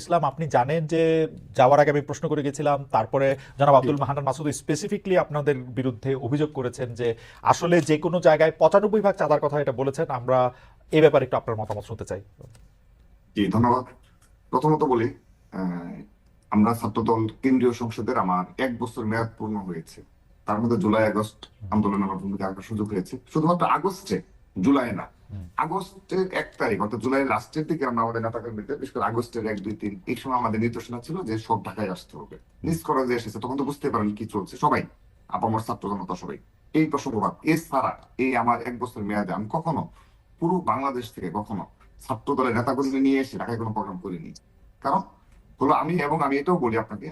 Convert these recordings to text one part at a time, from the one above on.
ইসলাম, আপনি জানেন যে যাওয়ার আগে আমি প্রশ্ন করে গেছিলাম, তারপরে জনাব আব্দুল মাহানান মাসুদ স্পেসিফিকলি আপনাদের বিরুদ্ধে অভিযোগ করেছেন যে আসলে যে কোনো জায়গায় পঁচানব্বই ভাগ চাঁদার কথা এটা বলেছেন, আমরা এ ব্যাপারে একটু আপনার মতামত শুনতে চাই। জি, ধন্যবাদ। প্রথমত বলি আমরা ছাত্রদল কেন্দ্রীয় সংসদের আমার এক বছর মেয়াদ পূর্ণ হয়েছে। তার মধ্যে জুলাই, আগস্ট আন্দোলনে আমার ভূমিকা সুযোগ হয়েছে। শুধুমাত্র আগস্টে, জুলাই না। আগস্টের এক তারিখ, অর্থাৎ জুলাই লাস্টের দিকে আমরা আমাদের নেতা কর্মীদের বিশেষ করে আগস্টের এক, দুই, তিন, এই সময় আমাদের নির্দেশনা ছিল যে সব ঢাকায় আসতে হবে। নিজ করা যে এসেছে, তখন তো বুঝতে পারেন কি চলছে। সবাই, আপামর ছাত্র জনতা সবাই, এই প্রসঙ্গবাদ এছাড়া এই আমার এক বছর মেয়াদে আমি কখনো পুরো বাংলাদেশ থেকে কখনো ছাত্র দলের নেতাকর্মী নিয়ে এসে ঢাকায় কোনো প্রোগ্রাম করিনি। কারণ হলো আমি এবং আমি এটাও বলি আপনাকে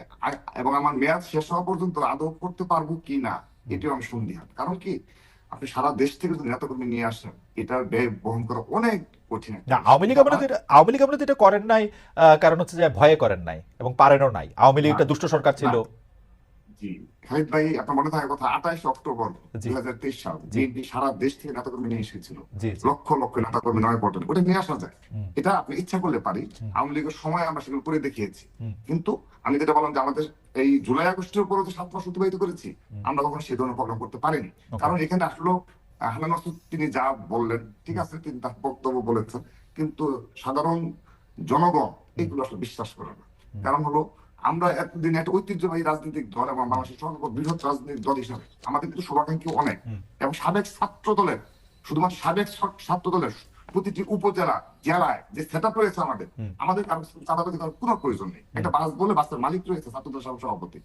এবং আমার মেয়াদ শেষ হওয়া পর্যন্ত আদৌ করতে পারব কি না, এটাও আমি সন্দিহান। কারণ কি? আপনি সারা দেশ থেকে যদি নেতাকর্মী নিয়ে আসেন এটার ব্যয় বহন করা অনেক কঠিন না আওয়ামী লীগ আপনাদের এটা- আওয়ামী লীগ আমরা এটা করেন নাই আহ, কারণ হচ্ছে যে ভয়ে করেন নাই এবং পারেনও নাই। আওয়ামী লীগ একটা দুষ্ট সরকার ছিল। খালিদ ভাই আপনার মনে থাকার কথা আঠাশ অক্টোবর দুই হাজার তেইশ সাল। বিএনপি সারা দেশ থেকে নেতাকর্মী নিয়ে এসেছিল। লক্ষ লক্ষ নেতাকর্মী নয় ওটা নিয়ে আসা যায়। এটা আপনি ইচ্ছা করলে পারি। আওয়ামী লীগের সময় আমরা সেগুলো করে দেখিয়েছি। কিন্তু আমি যেটা বললাম যে আমাদের এই জুলাই আগস্টের উপরে সাত মাস অতিবাহিত করেছি। আমরা কখনো সে ধরনের প্রোগ্রাম করতে পারিনি. কারণ এখানে আসলো হানান তিনি যা বললেন ঠিক আছে তিনি তার বক্তব্য বলেছেন। কিন্তু সাধারণ জনগণ এগুলো আসলে বিশ্বাস করে না। কারণ হলো আমরা এতদিন একটা ঐতিহ্যবাহী রাজনৈতিক দল এবং বাংলাদেশের সর্ব বৃহৎ রাজনৈতিক দল হিসাবে আমাদের কিন্তু শুভাকাঙ্ক্ষী অনেক। এবং সাবেক ছাত্র দলের শুধুমাত্র সাবেক ছাত্র দলের প্রতিটি উপজেলা জেলায় যে সেট আপ রয়েছে আমাদের আমাদের কারও চাঁদাবাজি করার কোনো প্রয়োজন নেই। একটা বাস বলে বাসের মালিক রয়েছে ছাত্রদল সহ সভাপতি।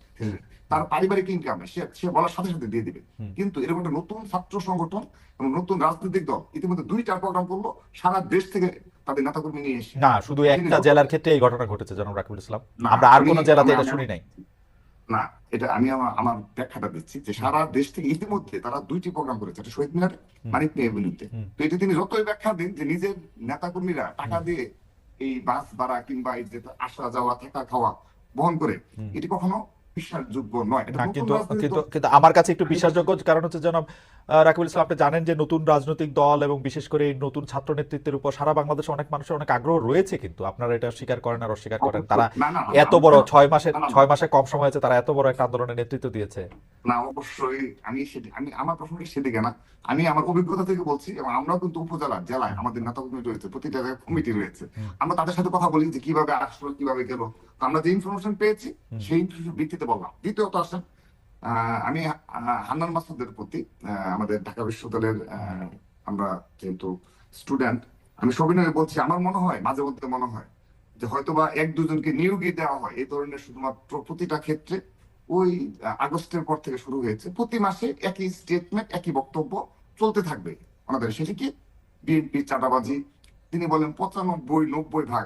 তার পারিবারিক ইনকাম সে সে বলার সাথে সাথে দিয়ে দিবে। কিন্তু এরকম একটা নতুন ছাত্র সংগঠন এবং নতুন রাজনৈতিক দল ইতিমধ্যে দুইটা প্রোগ্রাম করল। সারা দেশ থেকে তাদের নেতাকর্মী নিয়ে এসে না শুধু একটা জেলার ক্ষেত্রে এই ঘটনা ঘটেছে জনাব রাকিবুল ইসলাম। আমরা আর কোনো জেলাতে এটা শুনি নাই। না এটা আমি আমার আমার ব্যাখ্যাটা দিচ্ছি যে সারা দেশ থেকে ইতিমধ্যে তারা দুইটি প্রোগ্রাম করেছে একটা শহীদ মিনার। মানিক বিরুদ্ধে তো এটা তিনি যতই ব্যাখ্যা দিন যে নিজের নেতাকর্মীরা টাকা দিয়ে এই বাস ভাড়া কিংবা এই যে আসা যাওয়া থাকা খাওয়া বহন করে এটি কখনো বিশ্বাসযোগ্য নয়। এটা না নতুন কিন্তু কিন্তু কিন্তু আমার কাছে একটু বিশ্বাসযোগ্য কারণ হচ্ছে জনাব রাকিবুল ইসলাম আপনি জানেন যে নতুন রাজনৈতিক দল এবং বিশেষ করে এই নতুন ছাত্র নেতৃত্বের উপর সারা বাংলাদেশে অনেক মানুষের অনেক আগ্রহ রয়েছে কিন্তু। আপনারা এটা স্বীকার করেন আর অস্বীকার করেন। তারা এত বড় ছয় মাসে। ছয় মাসে কম সময় আছে তারা এত বড় একটা আন্দোলনের নেতৃত্ব দিয়েছে। না অবশ্যই। আমি আমি আমার প্রশ্নটি সেদিকে না। আমি আমার অভিজ্ঞতা থেকে বলছি এবং আমরাও কিন্তু উপজেলা জেলায় আমাদের নেতা কর্মী রয়েছে প্রতিটা জায়গায় কমিটি রয়েছে। আমরা তাদের সাথে কথা বলি যে কীভাবে আসলো কীভাবে গেল। আমরা যে ইনফরমেশন পেয়েছি সেই ভিত্তিতে বললাম। দ্বিতীয়ত আসেন আমি হান্নান মাসুদের প্রতি আমাদের ঢাকা বিশ্ববিদ্যালয়ের আমরা যেহেতু স্টুডেন্ট আমি সবিনয় বলছি আমার মনে হয় মাঝে মধ্যে মনে হয় যে হয়তোবা এক দুজনকে নিয়োগই দেওয়া হয় এই ধরনের শুধুমাত্র প্রতিটা ক্ষেত্রে ওই আগস্টের পর থেকে শুরু হয়েছে। প্রতি মাসে একই স্টেটমেন্ট একই বক্তব্য চলতে থাকবে। ওনাদের সেটি কি? বিএনপি চাঁদাবাজি তিনি বলেন পঁচানব্বই নব্বই ভাগ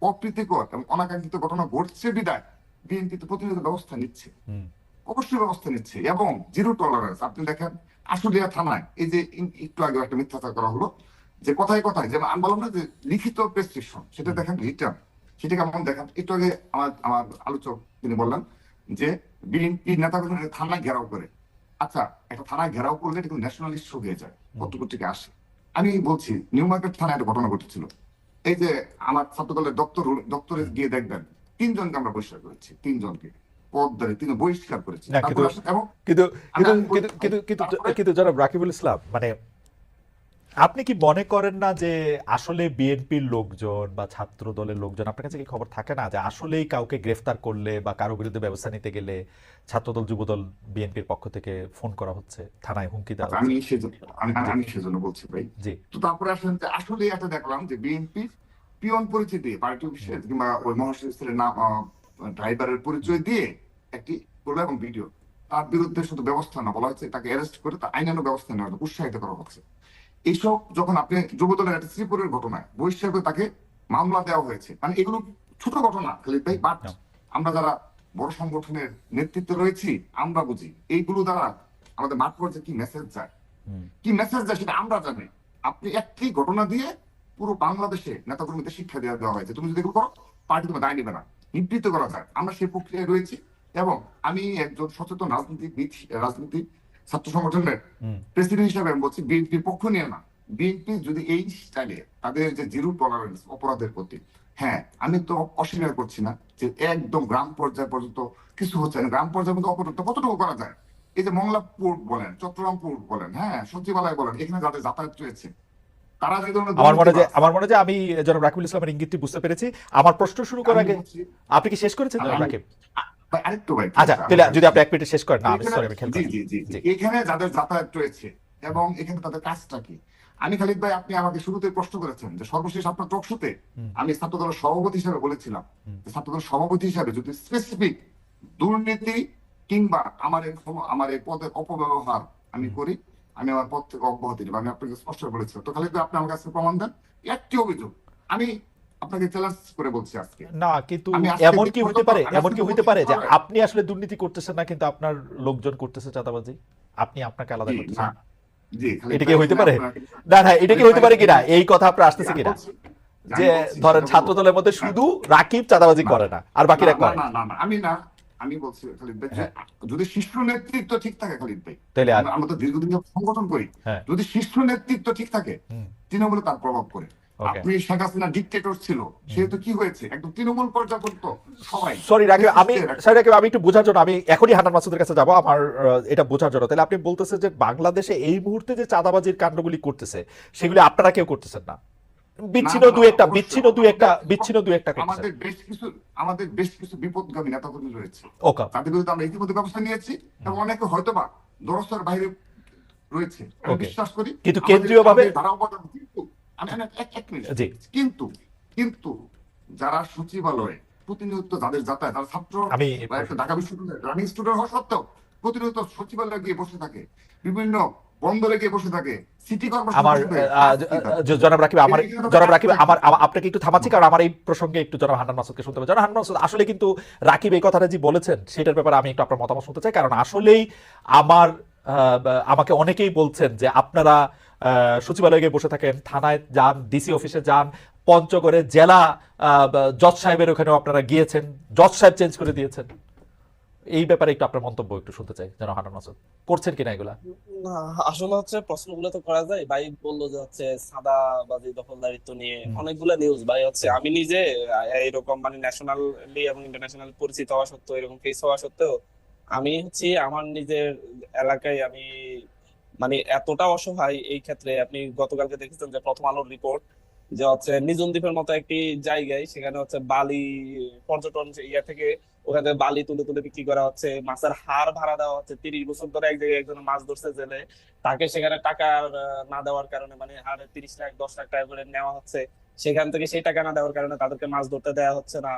অপ্রীতিকর এবং অনাকাঙ্ক্ষিত ঘটনা ঘটছে বিদায়। বিএনপি তো প্রতিনিয়ত ব্যবস্থা নিচ্ছে। অবশ্যই ব্যবস্থা নিচ্ছে এবং জিরো টলারেন্স আপনি দেখেন আশুলিয়া থানায় এই যে একটু আগে একটা মিথ্যাচার করা হলো যে কথায় কথায় যেমন আমি বললাম না যে লিখিত প্রেসক্রিপশন সেটা দেখেন রিটার্ন সেটা কেমন দেখেন? একটু আগে আমার আমার আলোচক তিনি বললেন যে বিএনপি নেতা থানায় ঘেরাও করে। আচ্ছা একটা থানায় ঘেরাও করলে এটা কিন্তু ন্যাশনাল ইস্যু হয়ে যায়। কতটুকু থেকে আসে? আমি বলছি নিউ মার্কেট থানায় একটা ঘটনা ঘটেছিল। এই যে আমার ছাত্রদলের দপ্তর দপ্তরে গিয়ে দেখবেন তিনজনকে আমরা বহিষ্কার করেছি তিনজনকে। পদ ধরে তিনি বহিষ্কার করেছেন কিন্তু- এবং কিন্তু কিন্তু কিন্তু কিন্তু জনাব রাকিবুল ইসলাম মানে আপনি কি মনে করেন না যে আসলে বিএনপির লোকজন বা ছাত্র দলের লোকজন আপনার কাছে কি খবর থাকে না যে আসলেই কাউকে গ্রেফতার করলে বা কারও বিরুদ্ধে ব্যবস্থা নিতে গেলে ছাত্রদল যুবদল বিএনপির পক্ষ থেকে ফোন করা হচ্ছে থানায় হুমকি দেওয়া আমি সেজন্য আমি সেজন্য বলছি ভাই। জি। তো তারপরে আসেন যে আসলে একটা দেখলাম যে বিএনপি পিয়ন পরিচয় দিয়ে পার্টি অফিসে কিংবা ওই মহাশয়ের নাম ড্রাইভারের পরিচয় দিয়ে একটি করল এবং ভিডিও। তার বিরুদ্ধে শুধু ব্যবস্থা না বলা হচ্ছে তাকে অ্যারেস্ট করে তার আইনানুগ ব্যবস্থা নেওয়া উৎসাহিত করা হচ্ছে। এইসব যখন আপনি যুবদলের একটা শ্রীপুরের ঘটনায় বহিষ্কার করে তাকে মামলা দেওয়া হয়েছে মানে এগুলো ছোট ঘটনা খালিদ ভাই বাট। আমরা যারা বড় সংগঠনের নেতৃত্বে রয়েছি আমরা বুঝি এইগুলো দ্বারা আমাদের মাঠ পর্যায়ে কি মেসেজ যায়? কি মেসেজ যায় সেটা আমরা জানি। আপনি একটি ঘটনা দিয়ে পুরো বাংলাদেশে নেতাকর্মীদের শিক্ষা দেওয়া দেওয়া হয়েছে। তুমি যদি এগুলো করো পার্টি তোমার দায় নেবে না। নিবৃত্ত করা যায়। আমরা সেই প্রক্রিয়ায় রয়েছি এবং আমি একজন সচেতন রাজনীতিবিদ রাজনীতি ছাত্র সংগঠনের প্রেসিডেন্ট হিসাবে আমি বলছি বিএনপির পক্ষ নিয়ে না। বিএনপি যদি এই স্টাইলে তাদের যে জিরো টলারেন্স অপরাধের প্রতি হ্যাঁ আমি তো অস্বীকার করছি না যে একদম গ্রাম পর্যায় পর্যন্ত কিছু হচ্ছে না। গ্রাম পর্যায়ের মধ্যে অপরাধ কতটুকু করা যায়? এই যে মংলা পোর্ট বলেন চট্টগ্রাম পোর্ট বলেন হ্যাঁ সচিবালয় বলেন এখানে যাদের যাতায়াত রয়েছে তারা যে ধরনের আমার মনে যে আমার মনে যে আমি জনাব রাকিবুল ইসলামের ইঙ্গিতটি বুঝতে পেরেছি। আমার প্রশ্ন শুরু করার আগে আপনি কি শেষ করেছেন রাকিব? আরেকটু ভাই আচ্ছা যদি আপনি এক মিনিটে শেষ করেন। না আমি এখানে- সরি আমি খেয়াল জি, জি, জি, জি। জি। এখানে যাদের যাতায়াত রয়েছে এবং এখানে তাদের কাজটা কি? আমি খালিদ ভাই আপনি আমাকে শুরুতে প্রশ্ন করেছেন যে সর্বশেষ আপনার টকশোতে। আমি সভাপতি হিসাবে বলেছিলাম সভাপতি হিসাবে যদি স্পেসিফিক দুর্নীতি কিংবা আমার আমার এই পদের অপব্যবহার আমি করি আমি আমার পদ থেকে অব্যাহতি নেব। আমি আপনাকে স্পষ্ট বলেছিলাম। তো খালিদ ভাই আপনি আমার কাছে প্রমাণ দেন। একটি অভিযোগ। আমি আপনাকে চ্যালেঞ্জ করে বলছি আজকে। না কিন্তু এমন কি হতে পারে এমন কি হতে পারে যে আপনি আসলে দুর্নীতি করতেছেন না কিন্তু আপনার লোকজন করতেছে চাঁদাবাজি? আপনি আপনাকে আলাদা করতেছেন? এটা কি হইতে পারে? না না এটা কি হতে পারে কিনা? এই কথা আপনার আসতেছে কিনা? যে ধরেন ছাত্র দলের মধ্যে শুধু রাকিব চাঁদাবাজি করে না আর বাকিরা করে? না, আমি না আমি বলছি খালিদ ভাই যদি শীর্ষ নেতৃত্ব ঠিক থাকে খালিদ ভাই তাহলে আমরা- তো দীর্ঘদিন সংগঠন করি। হ্যাঁ। যদি শীর্ষ নেতৃত্ব ঠিক থাকে তৃণমূলে তার প্রভাব পড়ে। Okay. আপনি শেখ হাসিনা ডিকটেটর ছিল সেহেতু কি হয়েছে? একদম তৃণমূল পর্যন্ত সবাই। সরি রাকিব আমি সরি রাকিব আমি একটু বোঝার জন্য আমি এখনই হান্নান মাসুদের কাছে যাব আমার এটা বোঝার জন্য। তাহলে আপনি বলতেছেন যে বাংলাদেশে এই মুহূর্তে যে চাঁদাবাজির কাণ্ডগুলি করতেছে সেগুলি আপনারা কেউ করতেছেন না। বিচ্ছিন্ন দুই একটা বিচ্ছিন্ন দুই একটা বিচ্ছিন্ন দুই একটা আমাদের বেশ কিছু আমাদের বেশ কিছু বিপদগামী নেতাকর্মী রয়েছে। ওকে। তাদের বিরুদ্ধে আমরা ইতিমধ্যে ব্যবস্থা নিয়েছি এবং অনেকে হয়তো বা দরস্তার বাইরে রয়েছে। আমি বিশ্বাস করি কিন্তু কেন্দ্রীয়ভাবে- ধারা অবদান কিন্তু। কিন্তু যারা সচিবালয়ে প্রতিনিয়ত যাদের যাতায়াত যারা ছাত্র ঢাকা বিশ্ববিদ্যালয়ের রানিং স্টুডেন্ট হওয়া সত্ত্বেও প্রতিনিয়ত সচিবালয়ে গিয়ে বসে থাকে বিভিন্ন বন্দরে গিয়ে বসে থাকে সিটি আমার জনাব রাকিব আমার জনাব রাকিব আমার আমার- আপনাকে একটু থামাচ্ছি কারণ আমার এই প্রসঙ্গে একটু জনাব হান্নান মাসুদকে শুনতে হবে। জনাব হান্নান মাসুদ আসলে কিন্তু রাকিব এই কথাটা যে বলেছেন সেটার ব্যাপারে আমি একটু আপনার মতামত শুনতে চাই কারণ আসলেই আমার আহ, আমাকে অনেকেই বলছেন যে আপনারা সচিবালয়ে গিয়ে বসে থাকেন থানায় যান ডিসি অফিসে যান পঞ্চগড়ে জেলা জজ সাহেবের ওখানেও আপনারা গিয়েছেন জজ সাহেব চেঞ্জ করে দিয়েছেন। এই ব্যাপারে একটু আপনার মন্তব্য একটু শুনতে চাই যেন হান্নান মাসুদ করছেন কিনা এগুলা? আসলে হচ্ছে প্রশ্নগুলো তো করা যায়। ভাই বলল যে হচ্ছে সাদা বাজি দখলদারিত্ব নিয়ে। অনেকগুলো নিউজ ভাই হচ্ছে আমি নিজে এরকম মানে ন্যাশনালি এবং ইন্টারন্যাশনাল পরিচিত হওয়া সত্ত্বেও এরকম ফেস হওয়া সত্ত্বেও আমি হচ্ছে আমার নিজের এলাকায় আমি মানে এতটা অসহায় এই ক্ষেত্রে আপনি গতকালকে দেখেছেন যে প্রথম আলোর রিপোর্ট যে হচ্ছে নিঝুম দ্বীপের মতো একটি জায়গায় সেখানে হচ্ছে বালি পর্যটন ইয়া থেকে ওখানে বালি তুলে তুলে বিক্রি করা হচ্ছে, মাছের হাড় ভাড়া দেওয়া হচ্ছে। তিরিশ বছর ধরে এক জায়গায় একজন মাছ ধরছে জেলে। তাকে সেখানে টাকা না দেওয়ার কারণে মানে আর তিরিশ লাখ, দশ লাখ টাকা করে নেওয়া হচ্ছে। সেখান থেকে সেই টাকা না দেওয়ার কারণে তাদেরকে মাছ ধরতে দেওয়া হচ্ছে না।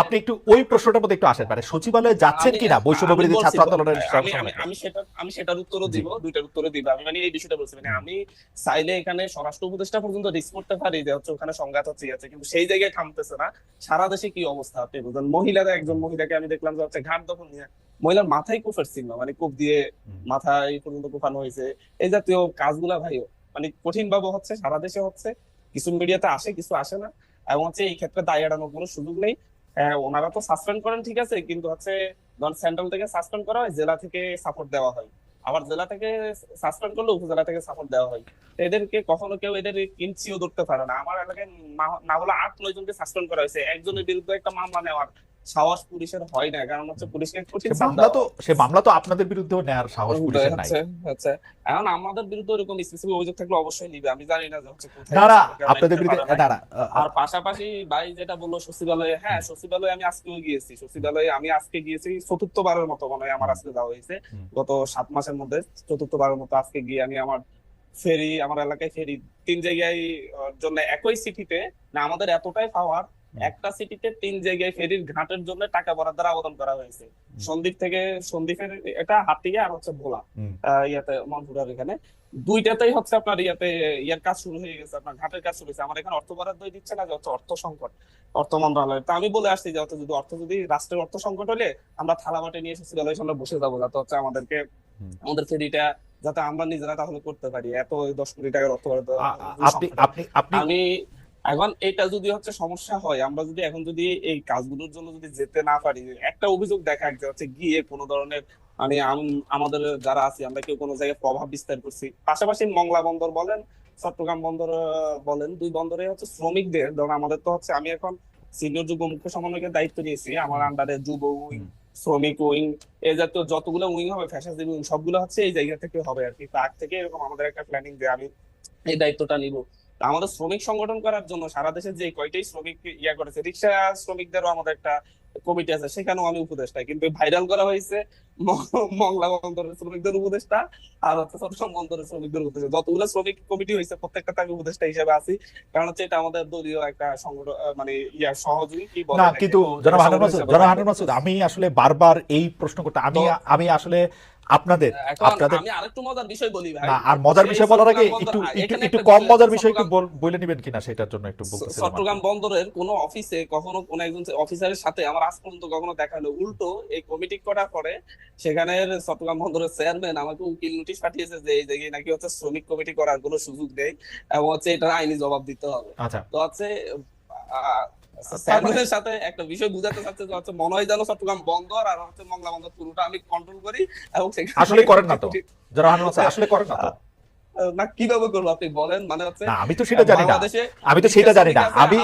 আপনি একটু ওই প্রশ্নটার মধ্যে একটু আসেন সচিবালয়ে যাচ্ছেন কিনা বৈষম্য বিরোধী ছাত্র আন্দোলনের আমি সেটা আমি সেটার উত্তরও দিব দুইটার উত্তরও দিব। আমি মানে এই বিষয়টা বলছি মানে আমি চাইলে এখানে স্বরাষ্ট্র উপদেষ্টা পর্যন্ত রিস্ক করতে পারি যে হচ্ছে ওখানে সংঘাত হচ্ছে কিন্তু সেই জায়গায় থামতেছে না। সারা দেশে কি অবস্থা আপনি বুঝলেন মহিলারা একজন মহিলাকে আমি দেখলাম যে হচ্ছে ঘাট দখল নিয়ে মহিলার মাথায় কুফের চিহ্ন মানে কূপ দিয়ে মাথায় পর্যন্ত কুফানো হয়েছে। এই জাতীয় কাজগুলা ভাই মানে কঠিন ভাবে হচ্ছে, সারা দেশে হচ্ছে, কিছু মিডিয়াতে আসে, কিছু আসে না। এবং হচ্ছে এই ক্ষেত্রে দায় এড়ানোর কোনো সুযোগ নেই। ওনারা তো সাসপেন্ড করেন, ঠিক আছে, কিন্তু হচ্ছে ধর সেন্ট্রাল থেকে সাসপেন্ড করা হয়, জেলা থেকে সাপোর্ট দেওয়া হয়। আবার জেলা থেকে সাসপেন্ড করলে উপজেলা থেকে সাপোর্ট দেওয়া হয়। এদেরকে কখনো কেউ এদের কিঞ্চিও ধরতে পারে না। আমার এলাকায় না হলে আট, নয় জনকে সাসপেন্ড করা হয়েছে। একজনের বিরুদ্ধে একটা মামলা নেওয়ার সাহস পুলিশের হয় না কারণ হচ্ছে পুলিশকে কঠিন মামলা তো সে মামলা তো আপনাদের বিরুদ্ধেও নেয়ার সাহস পুলিশের নাই। হচ্ছে এখন আমাদের বিরুদ্ধে স্পেসিফিক অভিযোগ থাকলে অবশ্যই নিবে আমি জানি না যে হচ্ছে কোথায় না আপনাদের বিরুদ্ধে আ, আর পাশাপাশি ভাই যেটা বলল সচিবালয়ে হ্যাঁ সচিবালয়ে আমি আজকেও গিয়েছি সচিবালয়ে আমি আজকে গিয়েছি চতুর্থবারের মতো মনে হয় আমার আজকে যাওয়া হয়েছে। গত সাত মাসের মধ্যে চতুর্থবারের মতো আজকে গিয়ে আমি আমার ফেরি আমার এলাকায় ফেরি তিন জায়গায় জন্য একই সিটিতে না আমাদের এতটাই পাওয়ার। একটা সিটিতে তিন জায়গায় ফেরির ঘাটের জন্য টাকা বরাদ্দের আবেদন করা হয়েছে। সন্দ্বীপ থেকে সন্দ্বীপের এটা হাতিয়া আর হচ্ছে ভোলা। ইয়াতে মনপুরার এখানে। দুইটাতেই হচ্ছে আপনার ইয়াতে ইয়ার কাজ শুরু হয়ে গেছে আপনার ঘাটের কাজ শুরু হয়েছে। আমার এখানে অর্থ বরাদ্দ দিচ্ছে না যে হচ্ছে অর্থ সংকট অর্থ মন্ত্রণালয়। তা আমি বলে আসছি যে হচ্ছে যদি অর্থ যদি রাষ্ট্রের অর্থ সংকট হলে আমরা থালা বাটে নিয়ে এসে সিরিয়ালের সামনে বসে যাব যাতে হচ্ছে আমাদেরকে আমাদের ফেরিটা যাতে আমরা নিজেরা তাহলে করতে পারি। এত দশ কোটি টাকার অর্থ বরাদ্দ আপনি আপনি আমি এখন এটা যদি হচ্ছে সমস্যা হয় আমরা যদি এখন যদি এই কাজগুলোর জন্য যদি যেতে না পারি একটা অভিযোগ দেখা যে হচ্ছে গিয়ে কোনো ধরনের মানে আমাদের যারা আছি আমরা কেউ কোনো জায়গায় প্রভাব বিস্তার করছি। পাশাপাশি মংলা বন্দর বলেন চট্টগ্রাম বন্দর বলেন দুই বন্দরে হচ্ছে শ্রমিকদের ধরুন আমাদের তো হচ্ছে আমি এখন সিনিয়র যুব মুখ্য সমন্বয়কের দায়িত্ব নিয়েছি আমার আন্ডারে যুব উইং শ্রমিক উইং এই জাতীয় যতগুলো উইং হবে ফ্যাশন উইং সবগুলো হচ্ছে এই জায়গা থেকে হবে আর কি। তো আগ থেকে এরকম আমাদের একটা প্ল্যানিং যে আমি এই দায়িত্বটা নিব। আমাদের শ্রমিক সংগঠন করার জন্য সারা দেশে যে কয়টাই শ্রমিক ইয়া করেছে রিক্সা শ্রমিকদেরও আমাদের একটা কমিটি আছে সেখানেও আমি উপদেষ্টা কিন্তু ভাইরাল করা হয়েছে মংলা বন্দরের শ্রমিকদের উপদেষ্টা আর হচ্ছে চট্টগ্রাম বন্দরের শ্রমিকদের উপদেষ্টা যতগুলো শ্রমিক কমিটি হয়েছে প্রত্যেকটা আমি উপদেষ্টা হিসেবে আছি। কারণ হচ্ছে এটা আমাদের দলীয় একটা সংগঠন মানে ইয়া সহযোগী কি বলে না কিন্তু জনাব এটা মাসুদ জনাব হিসেবে মাসুদ আমি আসলে বারবার এই প্রশ্ন করতে আমি আমি আসলে আপনাদের আপনাদের আমি আরেকটু মজার বিষয় বলি ভাই। না আর মজার বিষয় বলার আগে একটু একটু একটু কম মজার বিষয় একটু বলে নিবেন কিনা সেটার জন্য একটু বলতেছিলাম চট্টগ্রাম বন্দরের কোনো অফিসে কখনো কোনো একজন অফিসারের সাথে আমার আজ পর্যন্ত কখনো দেখা হলো উল্টো এই কমিটি করার পরে সেখানের চট্টগ্রাম বন্দরের চেয়ারম্যান আমাকে উকিল নোটিশ পাঠিয়েছে যে এই জায়গায় নাকি হচ্ছে শ্রমিক কমিটি করার কোনো সুযোগ নেই এবং হচ্ছে এটার আইনি জবাব দিতে হবে। আচ্ছা। তো হচ্ছে আহ, সাথে একটা বিষয় বুঝাতে চাচ্ছে যে হচ্ছে মনে হয় যেন চট্টগ্রাম বন্দর আর হচ্ছে মংলা বন্দর পুরোটা আমি কন্ট্রোল করি এবং আসলে করেন না তো। যারা আসলে করেন না তো না কীভাবে করব আপনি বলেন? মানে হচ্ছে আমি তো সেটা জানি না। আমি তো সেটা জানি না। আমি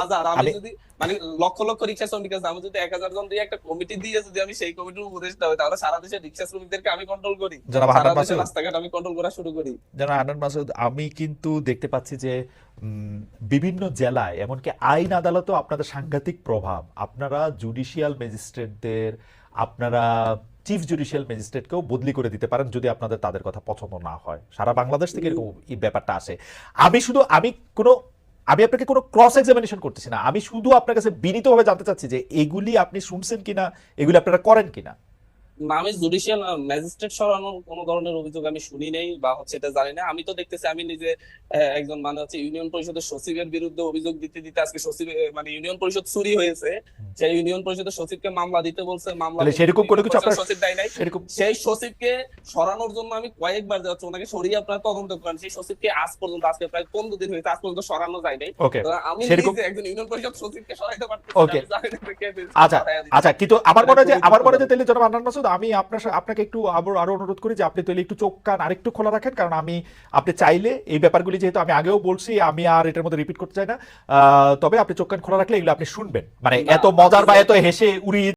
যদি মানে লক্ষ লক্ষ রিক্সা শ্রমিক আছে আমি যদি এক হাজার জন দিয়ে একটা কমিটি দিয়ে যদি আমি সেই কমিটির উপদেষ্টা হই তাহলে সারা দেশের রিক্সা শ্রমিকদেরকে আমি কন্ট্রোল করি। সারা মাসুদ। রাস্তাঘাট আমি কন্ট্রোল করা শুরু করি। জনাব হান্নান মাসুদ আমি কিন্তু দেখতে পাচ্ছি যে উম, বিভিন্ন জেলায় এমনকি আইন আদালতেও আপনাদের সাংঘাতিক প্রভাব। আপনারা জুডিশিয়াল ম্যাজিস্ট্রেটদের আপনারা চিফ জুডিশিয়াল ম্যাজিস্ট্রেটকেও বদলি করে দিতে পারেন যদি আপনাদের তাদের কথা পছন্দ না হয়। সারা বাংলাদেশ থেকে এরকম এই ব্যাপারটা আসে। আমি শুধু, আমি কোনো, আমি আপনাকে কোনো ক্রস এক্সামিনেশন করতেছি না। আমি শুধু আপনার কাছে বিনীতভাবে জানতে চাচ্ছি যে এগুলি আপনি শুনছেন কিনা, এগুলি আপনারা করেন কিনা। আমি জুডিশিয়াল ম্যাজিস্ট্রেট সরানোর কোন ধরনের অভিযোগ আমি শুনি নেই বা হচ্ছে এটা জানি না। আমি তো দেখতেছি আমি নিজে একজন মানে হচ্ছে ইউনিয়ন পরিষদের সচিবের বিরুদ্ধে অভিযোগ দিতে দিতে আজকে সচিব মানে ইউনিয়ন পরিষদ চুরি হয়েছে। সেই ইউনিয়ন পরিষদের সচিবকে মামলা দিতে বলছে মামলা সেরকম কোনো কিছু আপনার সচিব দেয় নাই। সেই সচিবকে সরানোর জন্য আমি কয়েকবার যাচ্ছি ওনাকে সরিয়ে আপনারা তদন্ত করেন। সেই সচিবকে আজ পর্যন্ত আজকে প্রায় পনেরো দিন হয়েছে আজ পর্যন্ত সরানো যায় নাই। আমি সেরকম- নিজে একজন ইউনিয়ন পরিষদ সচিবকে সরাইতে পারতেছি আচ্ছা। আচ্ছা কিন্তু আমার মনে হয় যে আমার মনে যে। তাহলে জনাব আন্নান মাসুদ আমি আপনার সাথে আপনাকে একটু আবার আরও অনুরোধ করি যে আপনি তাহলে একটু চোখ কান আরেকটু খোলা রাখেন কারণ আমি আপনি চাইলে এই ব্যাপারগুলি যেহেতু আমি আগেও বলছি আমি আর এটার মধ্যে রিপিট করতে চাই না। আহ, তবে আপনি চোখ কান খোলা রাখলে এগুলো আপনি শুনবেন। মানে এত মজার বা এত হেসে উড়িয়ে